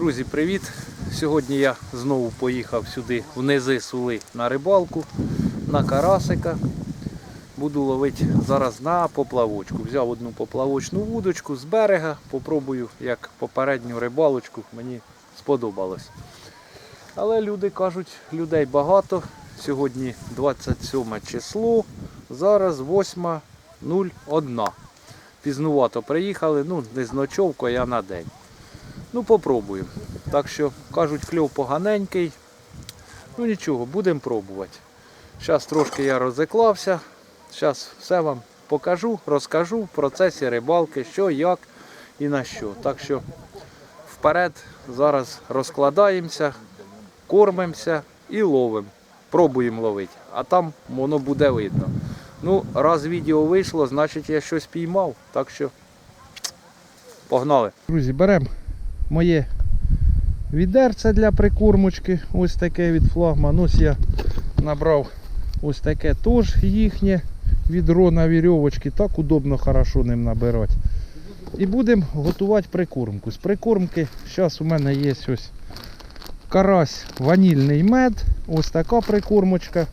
Друзі, привіт! Сьогодні я знову поїхав сюди в низи сули на рибалку, на карасика. Буду ловити зараз на поплавочку. Взяв одну поплавочну вудочку з берега, попробую, як попередню рибалочку, мені сподобалось. Але люди кажуть, людей багато. Сьогодні 27 число, зараз 8.01. Пізнувато приїхали, ну не з ночовкою, а на день. Ну, попробуємо. Так що, кажуть, кльов поганенький. Ну нічого, будемо пробувати. Зараз трошки я розіклався. Зараз все вам покажу, розкажу в процесі рибалки, що, як і на що. Так що вперед зараз розкладаємося, кормимося і ловимо. Пробуємо ловити, а там воно буде видно. Ну, раз відео вийшло, значить я щось піймав. Так що погнали. Друзі, беремо моє відерце для прикормочки. Ось таке від флагман. Ось я набрав ось таке теж їхнє відро на вірьовочки. Так удобно, хорошо ним набирати. І будемо готувати прикормку. З прикормки зараз у мене є ось карась ванільний мед. Ось така прикормочка.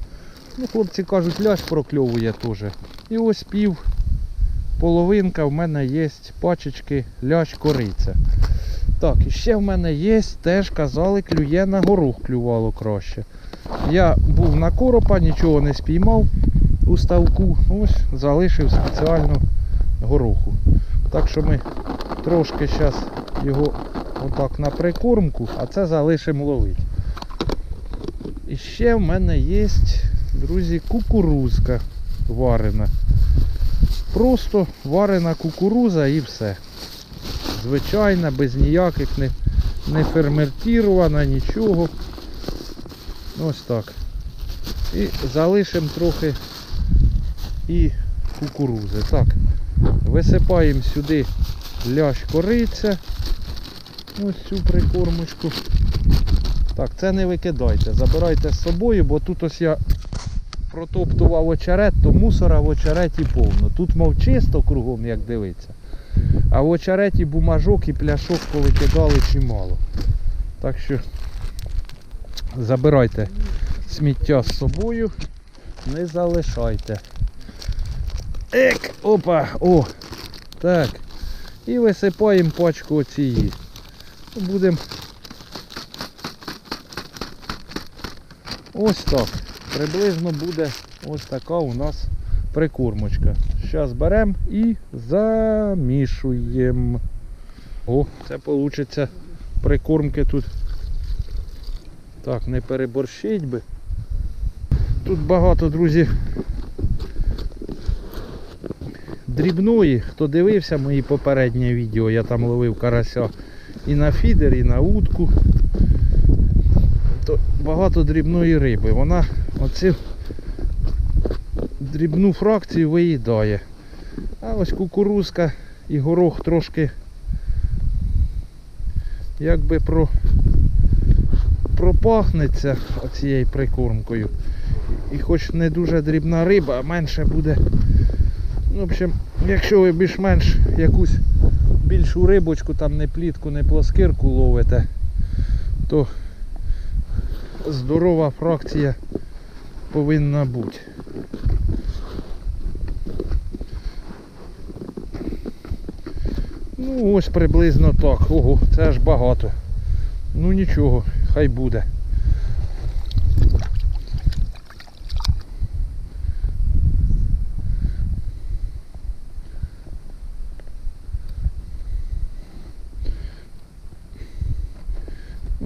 Ну, хлопці кажуть, ляж прокльовує теж. І ось пів половинка в мене є пачечки ляж кориця. Так, і ще в мене є, теж казали, клює на горох клювало краще. Я був на коропа, нічого не спіймав у ставку. Ось залишив спеціально гороху. Так що ми трошки зараз його отак на прикормку, а це залишимо ловити. І ще в мене є, друзі, кукурузка варена. Просто варена кукуруза і все звичайна, без ніяких не, не ферментірована, нічого. Ось так. І залишимо трохи і кукурузи. Так, висипаємо сюди лящ кориця. Ось цю прикормочку. Так, це не викидайте, забирайте з собою, бо тут ось я протоптував очерет, то мусора в очереті повно. Тут мов чисто кругом, як дивиться. А в очереті бумажок і пляшок повикидали чимало. Так що забирайте сміття з собою, не залишайте. Ек! Опа! О! Так. І висипаємо пачку оцієї. Будемо ось так. Приблизно буде ось така у нас прикормочка. Зараз беремо і замішуємо. О, це вийде прикормки тут. Так, не переборщить би. Тут багато, друзі, дрібної. Хто дивився мої попередні відео, я там ловив карася і на фідер, і на утку. То багато дрібної риби. Вона оцю дрібну фракцію виїдає. А ось кукурузка і горох трошки якби про, пропахнеться оцією прикормкою. І хоч не дуже дрібна риба, а менше буде. Ну, в общем, якщо ви більш-менш якусь більшу рибочку, там не плітку, не плоскирку ловите, то здорова фракція повинна бути. Ось приблизно так. Ого, це аж багато. Ну нічого, хай буде.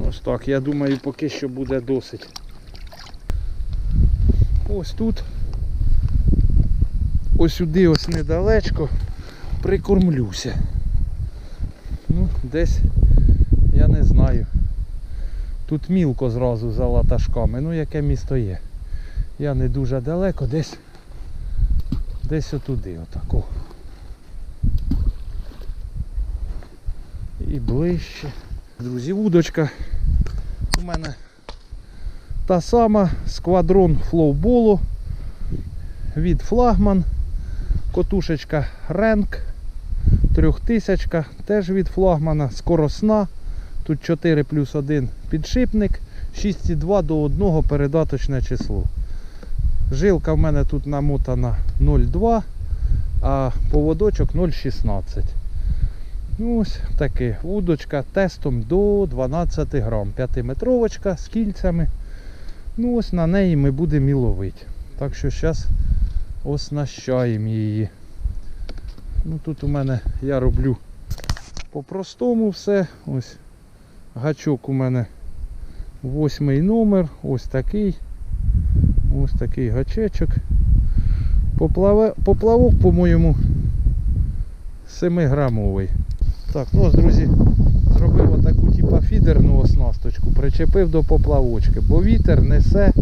Ось так, я думаю, поки що буде досить. Ось тут. Ось сюди ось недалечко прикормлюся. Ну, десь, я не знаю. Тут мілко зразу за латашками. Ну яке місто є. Я не дуже далеко, десь десь отуди отако. І ближче. Друзі, вудочка у мене та сама сквадрон флоуболу від флагман. Котушечка Ренк. Трьохтисячка, теж від флагмана, скоросна, Тут 4 плюс 1 підшипник, 6,2 до 1 передаточне число. Жилка в мене тут намотана 0,2, а поводочок 0,16. Ну, ось таке. Удочка тестом до 12 грам. 5-метровочка з кільцями. Ну ось на неї ми будемо і ловити. Так що зараз оснащаємо її. Ну тут у мене я роблю по-простому все. Ось гачок у мене восьмий номер. Ось такий. Ось такий гачечок. Поплавок, по-моєму, 7-грамовий. Так, ну ось, друзі, зробив отаку типа фідерну оснасточку, причепив до поплавочки, бо вітер несе.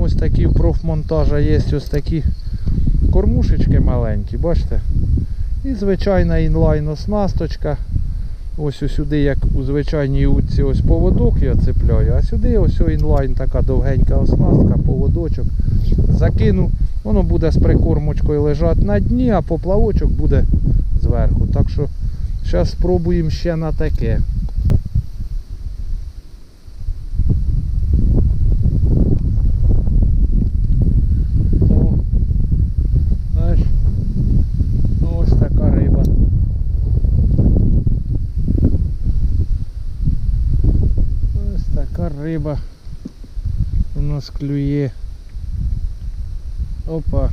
Ось такі профмонтажа є ось такі кормушечки маленькі, бачите? І звичайна інлайн оснасточка. Ось ось сюди, як у звичайній утці, ось поводок я цепляю, а сюди ось інлайн така довгенька оснастка, поводочок. Закину, воно буде з прикормочкою лежати на дні, а поплавочок буде зверху. Так що зараз спробуємо ще на таке. О, знаєш, ну ось така риба. Ось така риба у нас клює. Опа.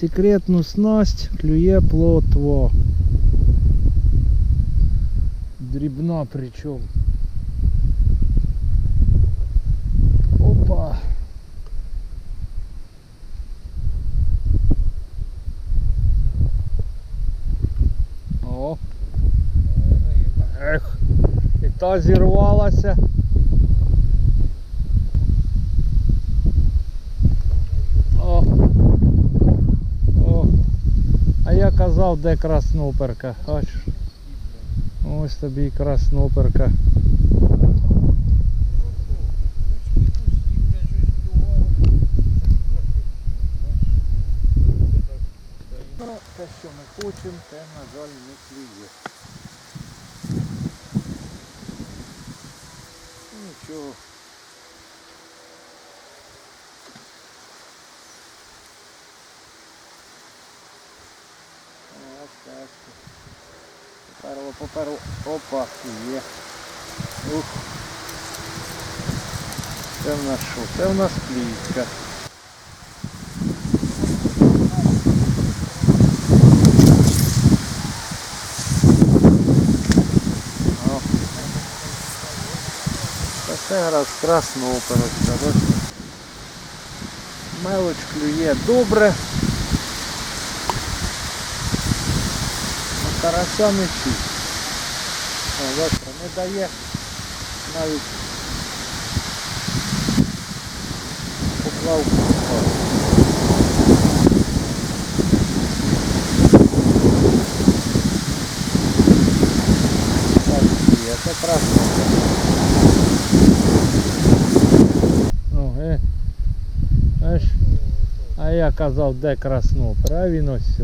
секретну снасть клює плотво. Дрібна причому. Опа. О. Ех, і та зірвалася. Казав, де красноперка. Бачиш? Ось тобі красноперка. Те, що ми хочемо, те, на жаль, не клює. Нічого. Поперло, поперло. Опа, є. Ух. Це в нас що? Це в нас плітка. Це раз красного операція, бачите? Мелоч клює добре. А карася не чуть. О, бачите, не дає навіть поплавку. Це красно. Ну, е. Знаєш, а я казав, де він ось все.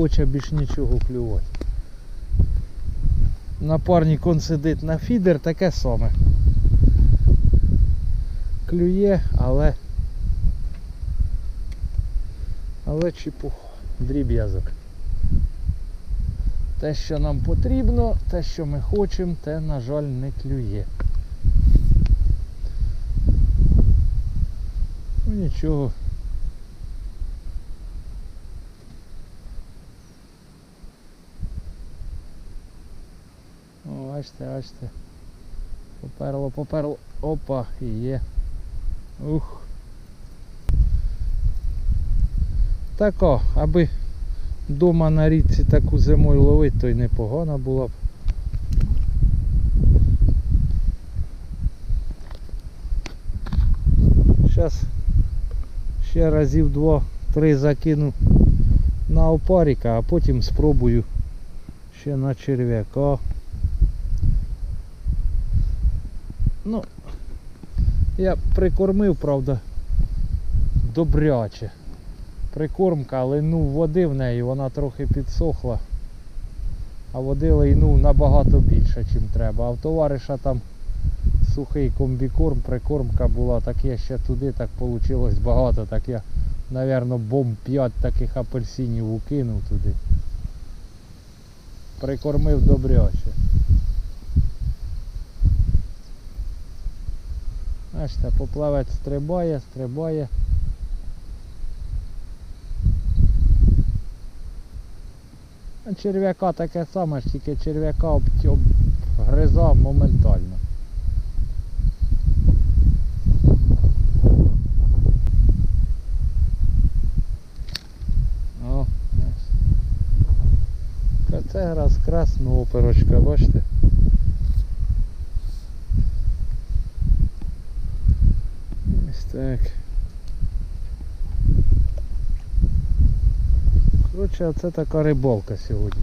Хоче більш нічого клювати. Напарник он сидить на фідер, таке саме. Клює, але. Але чепух, дріб'язок. Те, що нам потрібно, те, що ми хочемо, те, на жаль, не клює. Ну нічого. О, бачите, бачите. Поперло, поперло. Опа, і є. Ух. Тако, аби дома на річці таку зимою ловити, то й непогано було б. Зараз ще разів два-три закину на опаріка, а потім спробую ще на черв'яка. Ну, я прикормив, правда, добряче. Прикормка, але ну води в неї, вона трохи підсохла. А води лейнув набагато більше, ніж треба. А в товариша там сухий комбікорм, прикормка була, так я ще туди так вийшло багато, так я, напевно, бомб 5 таких апельсинів укинув туди. Прикормив добряче. Бачите, поплавець стрибає, стрибає. Черв'яка таке саме, ж тільки черв'яка об- обгризав моментально. О. Це якраз красна оперочка, бачите? Ось так. Коротше, оце така рибалка сьогодні.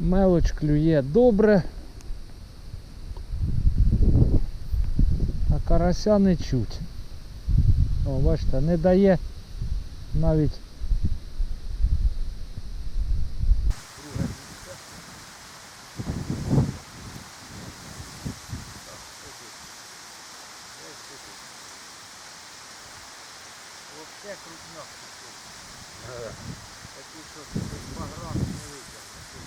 Мелоч клює добре. А карася не чуть. О, бачите, не дає навіть Вообще крупняк. Такий, що без баграм не витягнути.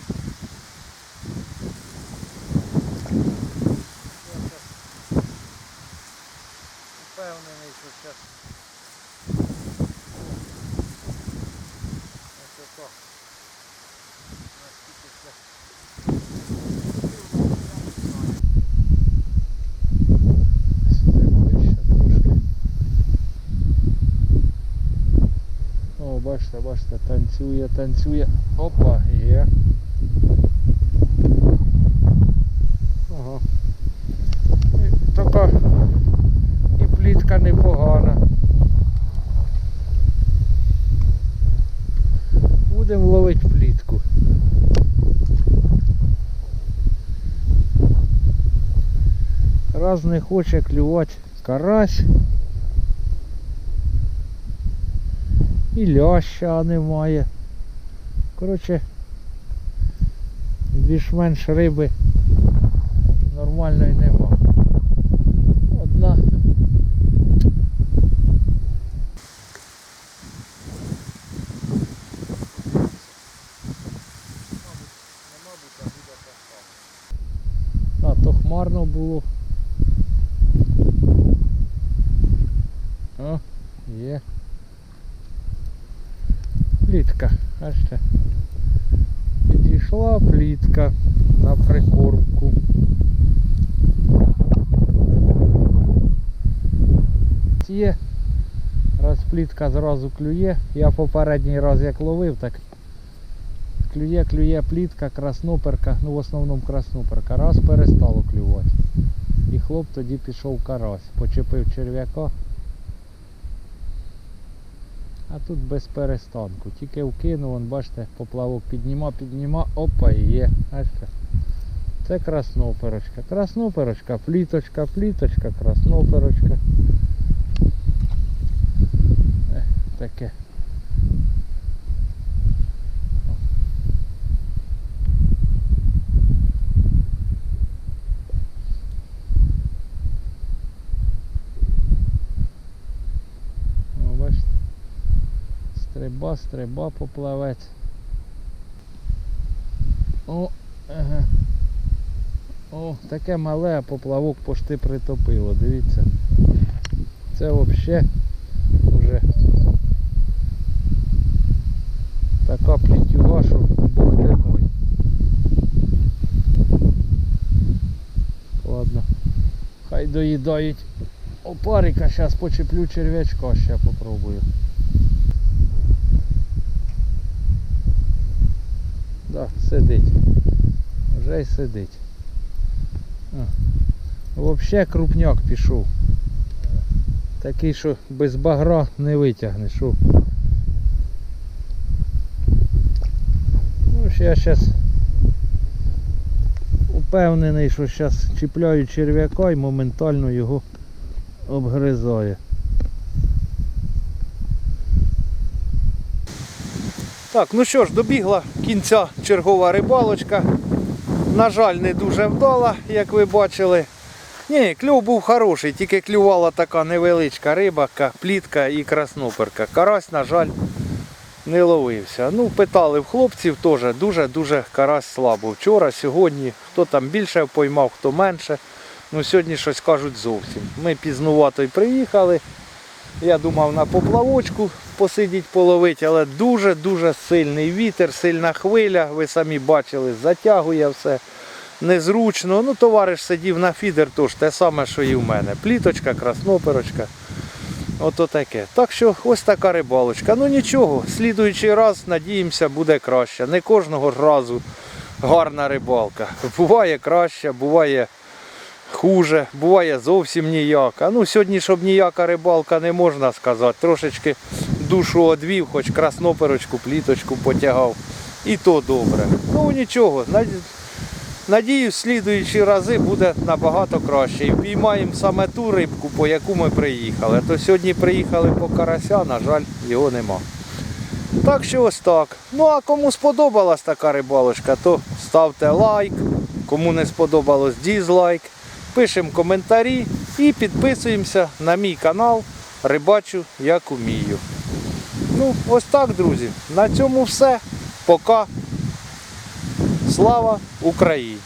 Впевнений, ось ото. Наскільки це Сюди ближче трошки. О, бачите, танцює, танцює. Опа, є. Ага. Така і плітка непогана. Будемо ловити плітку. Раз не хоче клювати карась. І ляща немає. Коротше, більш-менш риби нормальної нема. Одна. А, то хмарно було. О, є. Плітка, бачите. Підійшла плітка на прикормку. Є. Раз плітка зразу клює. Я попередній раз як ловив, так клює, клює плітка, красноперка, ну в основному красноперка. Раз перестало клювати. І хлоп тоді пішов карась. Почепив черв'яка. А тут без перестанку. Тільки вкинув, вон, бачите, поплавок підніма, підніма, опа, і є. Це красноперочка. Красноперочка, пліточка, пліточка, красноперочка. Таке. О, бачите? Стриба, стриба поплавець. О, ага. О, таке мале, поплавок пошти притопило, дивіться. Це взагалі вже така плітюга, що Бог. Ладно. Хай доїдають опарика, зараз почеплю черв'ячка, ще попробую. Да, сидить. Вже й сидить. Взагалі крупняк пішов. Такий, що без багра не витягнеш. О. Ну, я зараз упевнений, що зараз чіпляю черв'яка і моментально його обгризає. Так, ну що ж, добігла кінця чергова рибалочка. На жаль, не дуже вдала, як ви бачили. Ні, клюв був хороший, тільки клювала така невеличка рибака, плітка і красноперка. Карась, на жаль, не ловився. Ну, питали в хлопців теж дуже-дуже карась слабо. Вчора, сьогодні, хто там більше поймав, хто менше. Ну, сьогодні щось кажуть зовсім. Ми пізнувато й приїхали. Я думав на поплавочку посидіть половити, але дуже-дуже сильний вітер, сильна хвиля. Ви самі бачили, затягує все. Незручно. Ну, товариш сидів на фідер, тож те саме, що і в мене. Пліточка, красноперочка. Ото таке. Так що ось така рибалочка. Ну нічого, слідуючий раз, надіємося, буде краще. Не кожного разу гарна рибалка. Буває краще, буває хуже, буває зовсім ніяка. Ну, сьогодні, щоб ніяка рибалка не можна сказати. Трошечки душу одвів, хоч красноперочку, пліточку потягав. І то добре. Ну нічого. Над- Надіюсь, слідуючі рази буде набагато краще. І впіймаємо саме ту рибку, по яку ми приїхали. То сьогодні приїхали по карася, на жаль, його нема. Так що ось так. Ну а кому сподобалась така рибалочка, то ставте лайк. Кому не сподобалось дізлайк. Пишемо коментарі і підписуємося на мій канал Рибачу як умію. Ну, ось так, друзі. На цьому все. Пока. Слава Україні!